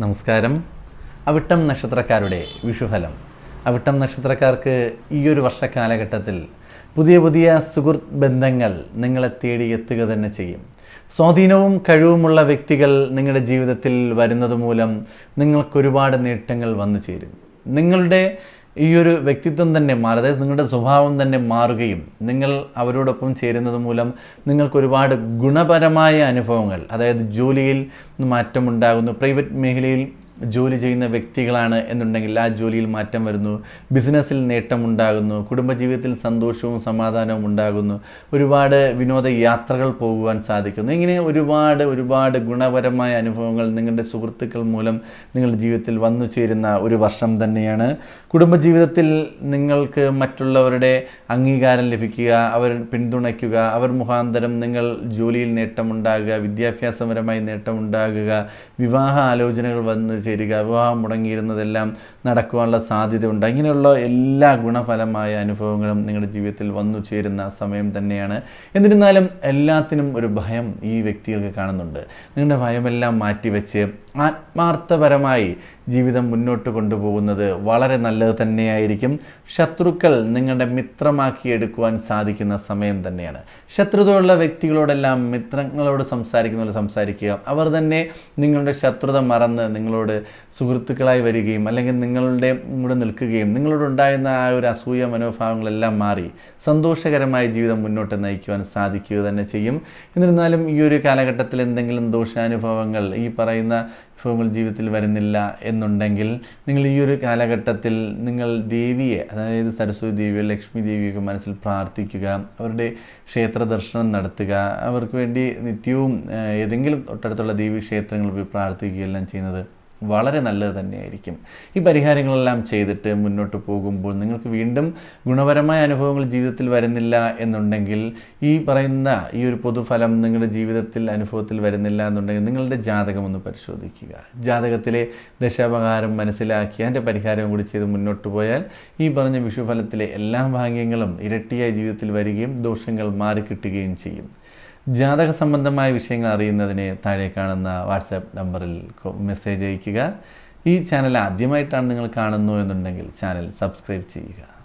നമസ്കാരം. അവിട്ടം നക്ഷത്രക്കാരുടെ വിഷുഫലം. അവിട്ടം നക്ഷത്രക്കാർക്ക് ഈ ഒരു വർഷ കാലഘട്ടത്തിൽ പുതിയ പുതിയ സുഹൃത്ത് ബന്ധങ്ങൾ നിങ്ങളെ തേടി എത്തുക തന്നെ ചെയ്യും. സ്വാധീനവും കഴിവുമുള്ള വ്യക്തികൾ നിങ്ങളുടെ ജീവിതത്തിൽ വരുന്നത് മൂലം നിങ്ങൾക്കൊരുപാട് നേട്ടങ്ങൾ വന്നു ചേരും. നിങ്ങളുടെ ഈ ഒരു വ്യക്തിത്വം തന്നെ മാറി അതായത് നിങ്ങളുടെ സ്വഭാവം തന്നെ മാറുകയും നിങ്ങൾ അവരോടൊപ്പം ചേരുന്നത് മൂലം നിങ്ങൾക്ക് ഒരുപാട് ഗുണപരമായ അനുഭവങ്ങൾ അതായത് ജോലിയിൽ മാറ്റമുണ്ടാകുന്നു പ്രൈവറ്റ് മേഖലയിൽ ജോലി ചെയ്യുന്ന വ്യക്തികളാണ് എന്നുണ്ടെങ്കിൽ ആ ജോലിയിൽ മാറ്റം വരുന്നു. ബിസിനസ്സിൽ നേട്ടമുണ്ടാകുന്നു കുടുംബജീവിതത്തിൽ സന്തോഷവും സമാധാനവും ഉണ്ടാകുന്നു. ഒരുപാട് വിനോദ യാത്രകൾ പോകുവാൻ സാധിക്കുന്നു. ഇങ്ങനെ ഒരുപാട് ഒരുപാട് ഗുണപരമായ അനുഭവങ്ങൾ നിങ്ങളുടെ സുഹൃത്തുക്കൾ മൂലം നിങ്ങളുടെ ജീവിതത്തിൽ വന്നു ചേരുന്ന ഒരു വർഷം തന്നെയാണ്. കുടുംബജീവിതത്തിൽ നിങ്ങൾക്ക് മറ്റുള്ളവരുടെ അംഗീകാരം ലഭിക്കുക അവർ പിന്തുണയ്ക്കുക അവർ മുഖാന്തരം നിങ്ങൾ ജോലിയിൽ നേട്ടമുണ്ടാകുക വിദ്യാഭ്യാസപരമായി നേട്ടമുണ്ടാകുക വിവാഹ ആലോചനകൾ വന്നു ചേരുക വിവാഹം മുടങ്ങിയിരുന്നതെല്ലാം നടക്കുവാനുള്ള സാധ്യതയുണ്ട്. അങ്ങനെയുള്ള എല്ലാ ഗുണഫലമായ അനുഭവങ്ങളും നിങ്ങളുടെ ജീവിതത്തിൽ വന്നു ചേരുന്ന സമയം തന്നെയാണ്. എന്നിരുന്നാലും എല്ലാത്തിനും ഒരു ഭയം ഈ വ്യക്തികൾക്ക് കാണുന്നുണ്ട്. നിങ്ങളുടെ ഭയമെല്ലാം മാറ്റിവെച്ച് ആത്മാർത്ഥപരമായി ജീവിതം മുന്നോട്ട് കൊണ്ടുപോകുന്നത് വളരെ നല്ലത് തന്നെയായിരിക്കും. ശത്രുക്കൾ നിങ്ങളുടെ മിത്രമാക്കി എടുക്കുവാൻ സാധിക്കുന്ന സമയം തന്നെയാണ്. ശത്രുതയുള്ള വ്യക്തികളോടെല്ലാം മിത്രങ്ങളോട് പോലെ സംസാരിക്കുക. അവർ തന്നെ നിങ്ങളുടെ ശത്രുത മറന്ന് നിങ്ങളോട് സുഹൃത്തുക്കളായി വരികയും അല്ലെങ്കിൽ നിങ്ങളുടെ കൂടെ നിൽക്കുകയും നിങ്ങളോടുണ്ടായിരുന്ന ആ ഒരു അസൂയ മനോഭാവങ്ങളെല്ലാം മാറി സന്തോഷകരമായ ജീവിതം മുന്നോട്ട് നയിക്കുവാൻ സാധിക്കുക തന്നെ ചെയ്യും. എന്നിരുന്നാലും ഈ ഒരു കാലഘട്ടത്തിൽ എന്തെങ്കിലും ദോഷാനുഭവങ്ങൾ ഈ പറയുന്ന അനുഭവങ്ങൾ ജീവിതത്തിൽ വരുന്നില്ല എന്നുണ്ടെങ്കിൽ നിങ്ങൾ ഈ ഒരു കാലഘട്ടത്തിൽ നിങ്ങൾ ദേവിയെ അതായത് സരസ്വതി ദേവിയോ ലക്ഷ്മി ദേവിയൊക്കെ മനസ്സിൽ പ്രാർത്ഥിക്കുക അവരുടെ ക്ഷേത്ര ദർശനം നടത്തുക അവർക്ക് വേണ്ടി നിത്യവും ഏതെങ്കിലും തൊട്ടടുത്തുള്ള ദേവീ ക്ഷേത്രങ്ങളിൽ പോയി പ്രാർത്ഥിക്കുകയെല്ലാം ചെയ്യുന്നത് വളരെ നല്ലത് തന്നെയായിരിക്കും. ഈ പരിഹാരങ്ങളെല്ലാം ചെയ്തിട്ട് മുന്നോട്ട് പോകുമ്പോൾ നിങ്ങൾക്ക് വീണ്ടും ഗുണപരമായ അനുഭവങ്ങൾ ജീവിതത്തിൽ വരുന്നില്ല എന്നുണ്ടെങ്കിൽ ഈ പറയുന്ന ഈ ഒരു പൊതുഫലം നിങ്ങളുടെ ജീവിതത്തിൽ അനുഭവത്തിൽ വരുന്നില്ല എന്നുണ്ടെങ്കിൽ നിങ്ങളുടെ ജാതകം ഒന്ന് പരിശോധിക്കുക. ജാതകത്തിലെ ദശാപകാരം മനസ്സിലാക്കി അതിന്റെ പരിഹാരം കൂടി ചെയ്ത് മുന്നോട്ട് പോയാൽ ഈ പറഞ്ഞ വിഷുഫലത്തിലെ എല്ലാ ഭാഗ്യങ്ങളും ഇരട്ടിയായി ജീവിതത്തിൽ വരികയും ദോഷങ്ങൾ മാറിക്കിട്ടുകയും ചെയ്യും. ജാതക സംബന്ധമായ വിഷയങ്ങൾ അറിയുന്നതിന് താഴെ കാണുന്ന വാട്സാപ്പ് നമ്പറിൽ മെസ്സേജ് അയയ്ക്കുക. ഈ ചാനൽ ആദ്യമായിട്ടാണ് നിങ്ങൾ കാണുന്നു എന്നുണ്ടെങ്കിൽ ചാനൽ സബ്സ്ക്രൈബ് ചെയ്യുക.